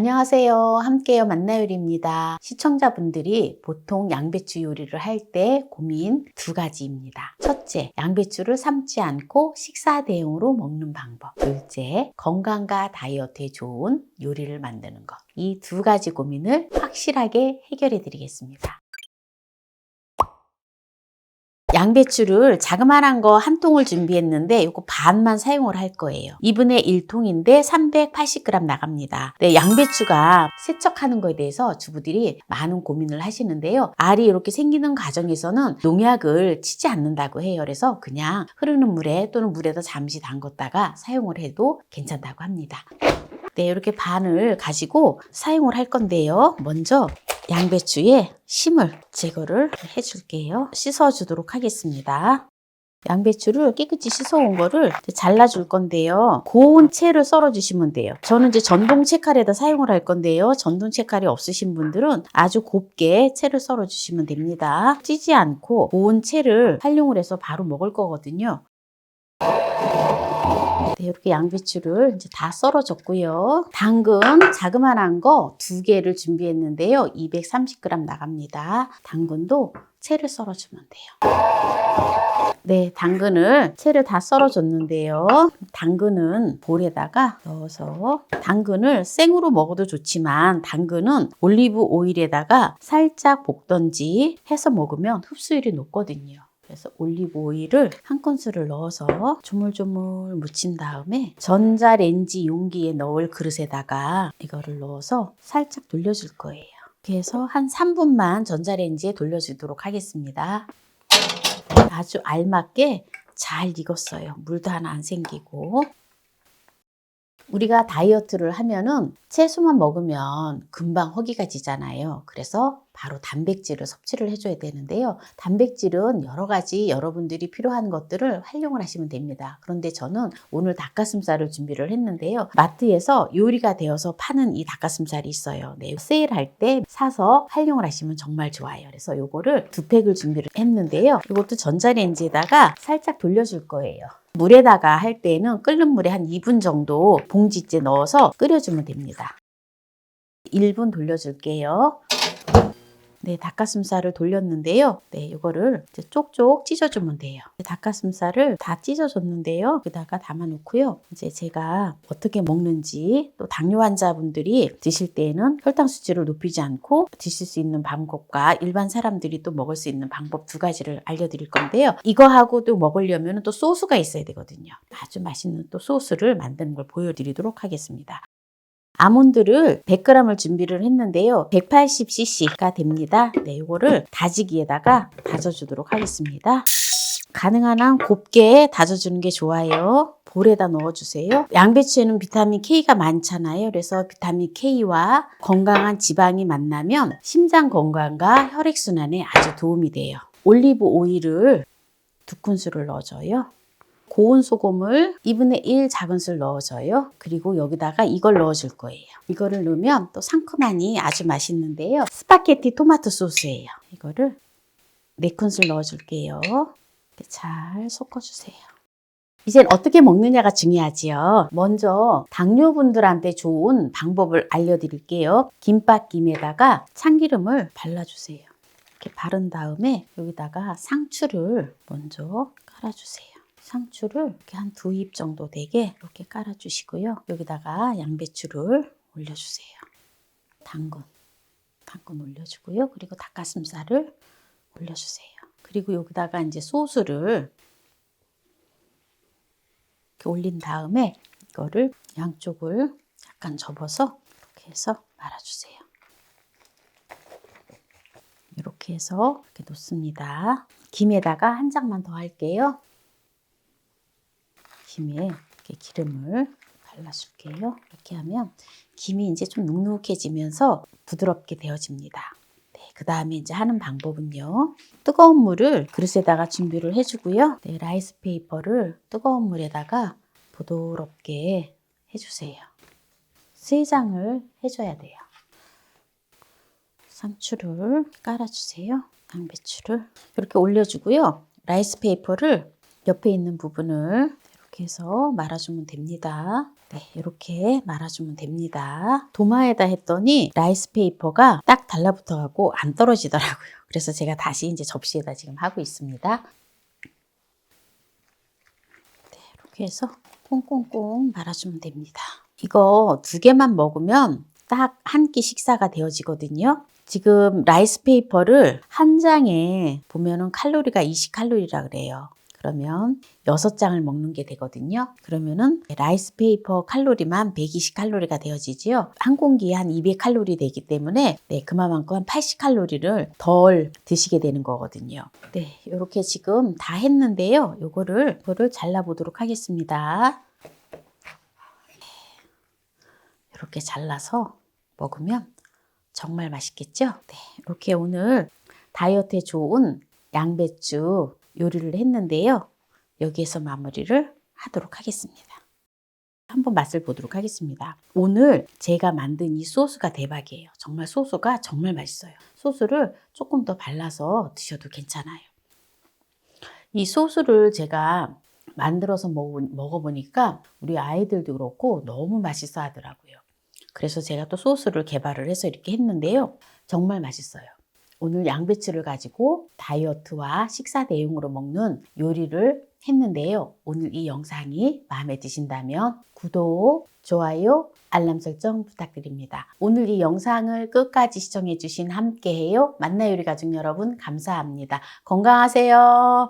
안녕하세요. 함께요 만나요리입니다. 시청자분들이 보통 양배추 요리를 할 때 고민 두 가지입니다. 첫째, 양배추를 삶지 않고 식사 대용으로 먹는 방법. 둘째, 건강과 다이어트에 좋은 요리를 만드는 것. 이 두 가지 고민을 확실하게 해결해 드리겠습니다. 양배추를 자그마한 거 한 통을 준비했는데 이거 반만 사용을 할 거예요. 2분의 1통인데 380g 나갑니다. 네, 양배추가 세척하는 거에 대해서 주부들이 많은 고민을 하시는데요. 알이 이렇게 생기는 과정에서는 농약을 치지 않는다고 해요. 그래서 그냥 흐르는 물에 또는 물에다 잠시 담궜다가 사용을 해도 괜찮다고 합니다. 네, 이렇게 반을 가지고 사용을 할 건데요. 먼저 양배추의 심을 제거를 해줄게요. 씻어주도록 하겠습니다. 양배추를 깨끗이 씻어온 거를 잘라줄 건데요. 고운 채를 썰어주시면 돼요. 저는 이제 전동 채칼에다 사용을 할 건데요. 전동 채칼이 없으신 분들은 아주 곱게 채를 썰어주시면 됩니다. 찌지 않고 고운 채를 활용을 해서 바로 먹을 거거든요. 네, 이렇게 양배추를 이제 다 썰어줬고요. 당근 자그만한 거 두 개를 준비했는데요. 230g 나갑니다. 당근도 채를 썰어주면 돼요. 네, 당근을 채를 다 썰어줬는데요. 당근은 볼에다가 넣어서 당근을 생으로 먹어도 좋지만 당근은 올리브 오일에다가 살짝 볶던지 해서 먹으면 흡수율이 높거든요. 그래서 올리브 오일을 한 큰술을 넣어서 조물조물 묻힌 다음에 전자레인지 용기에 넣을 그릇에다가 이거를 넣어서 살짝 돌려줄 거예요. 해서 한 3분만 전자레인지에 돌려주도록 하겠습니다. 아주 알맞게 잘 익었어요. 물도 하나 안 생기고. 우리가 다이어트를 하면은 채소만 먹으면 금방 허기가 지잖아요. 그래서 바로 단백질을 섭취를 해줘야 되는데요. 단백질은 여러 가지 여러분들이 필요한 것들을 활용을 하시면 됩니다. 그런데 저는 오늘 닭가슴살을 준비를 했는데요. 마트에서 요리가 되어서 파는 이 닭가슴살이 있어요. 네, 세일할 때 사서 활용을 하시면 정말 좋아요. 그래서 요거를 두 팩을 준비를 했는데요. 이것도 전자레인지에다가 살짝 돌려줄 거예요. 물에다가 할 때는 끓는 물에 한 2분 정도 봉지째 넣어서 끓여주면 됩니다. 1분 돌려줄게요. 네, 닭가슴살을 돌렸는데요. 네, 이거를 이제 쪽쪽 찢어주면 돼요. 닭가슴살을 다 찢어줬는데요. 여기다가 담아놓고요. 이제 제가 어떻게 먹는지 또 당뇨 환자분들이 드실 때에는 혈당 수치를 높이지 않고 드실 수 있는 방법과 일반 사람들이 또 먹을 수 있는 방법 두 가지를 알려드릴 건데요. 이거하고도 먹으려면 또 소스가 있어야 되거든요. 아주 맛있는 또 소스를 만드는 걸 보여드리도록 하겠습니다. 아몬드를 100g을 준비를 했는데요. 180cc가 됩니다. 네, 이거를 다지기에다가 다져주도록 하겠습니다. 가능한 한 곱게 다져주는 게 좋아요. 볼에다 넣어주세요. 양배추에는 비타민 K가 많잖아요. 그래서 비타민 K와 건강한 지방이 만나면 심장 건강과 혈액순환에 아주 도움이 돼요. 올리브 오일을 두 큰술을 넣어줘요. 고운 소금을 2분의 1 작은술 넣어줘요. 그리고 여기다가 이걸 넣어줄 거예요. 이거를 넣으면 또 상큼하니 아주 맛있는데요. 스파게티 토마토 소스예요. 이거를 4큰술 넣어줄게요. 잘 섞어주세요. 이젠 어떻게 먹느냐가 중요하지요. 먼저 당뇨분들한테 좋은 방법을 알려드릴게요. 김밥김에다가 참기름을 발라주세요. 이렇게 바른 다음에 여기다가 상추를 먼저 깔아주세요. 상추를 이렇게 한 두 입 정도 되게 이렇게 깔아주시고요. 여기다가 양배추를 올려주세요. 당근, 당근 올려주고요. 그리고 닭가슴살을 올려주세요. 그리고 여기다가 이제 소스를 이렇게 올린 다음에 이거를 양쪽을 약간 접어서 이렇게 해서 말아주세요. 이렇게 해서 이렇게 놓습니다. 김에다가 한 장만 더 할게요. 김에 이렇게 기름을 발라줄게요. 이렇게 하면 김이 이제 좀 눅눅해지면서 부드럽게 되어집니다. 네, 그 다음에 이제 하는 방법은요. 뜨거운 물을 그릇에다가 준비를 해주고요. 네, 라이스 페이퍼를 뜨거운 물에다가 부드럽게 해주세요. 세 장을 해줘야 돼요. 상추를 깔아주세요. 양배추를 이렇게 올려주고요. 라이스 페이퍼를 옆에 있는 부분을 이렇게 해서 말아주면 됩니다. 네, 이렇게 말아주면 됩니다. 도마에다 했더니 라이스 페이퍼가 딱 달라붙어가고 안 떨어지더라고요. 그래서 제가 다시 이제 접시에다 지금 하고 있습니다. 네, 이렇게 해서 꽁꽁꽁 말아주면 됩니다. 이거 두 개만 먹으면 딱 한 끼 식사가 되어지거든요. 지금 라이스 페이퍼를 한 장에 보면은 칼로리가 20칼로리라 그래요. 그러면 6장을 먹는 게 되거든요. 그러면은 라이스 페이퍼 칼로리만 120 칼로리가 되어지지요. 한 공기에 한 200 칼로리 되기 때문에 네, 그만큼 80 칼로리를 덜 드시게 되는 거거든요. 네, 이렇게 지금 다 했는데요. 요거를 요거를 잘라 보도록 하겠습니다. 이렇게 잘라서 먹으면 정말 맛있겠죠? 네, 이렇게 오늘 다이어트에 좋은 양배추 요리를 했는데요. 여기에서 마무리를 하도록 하겠습니다. 한번 맛을 보도록 하겠습니다. 오늘 제가 만든 이 소스가 대박이에요. 정말 소스가 정말 맛있어요. 소스를 조금 더 발라서 드셔도 괜찮아요. 이 소스를 제가 만들어서 먹- 먹어보니까 우리 아이들도 그렇고 너무 맛있어 하더라고요. 그래서 제가 또 소스를 개발을 해서 이렇게 했는데요. 정말 맛있어요. 오늘 양배추를 가지고 다이어트와 식사 내용으로 먹는 요리를 했는데요. 오늘 이 영상이 마음에 드신다면 구독, 좋아요, 알람 설정 부탁드립니다. 오늘 이 영상을 끝까지 시청해주신 함께해요. 만나 요리 가족 여러분 감사합니다. 건강하세요.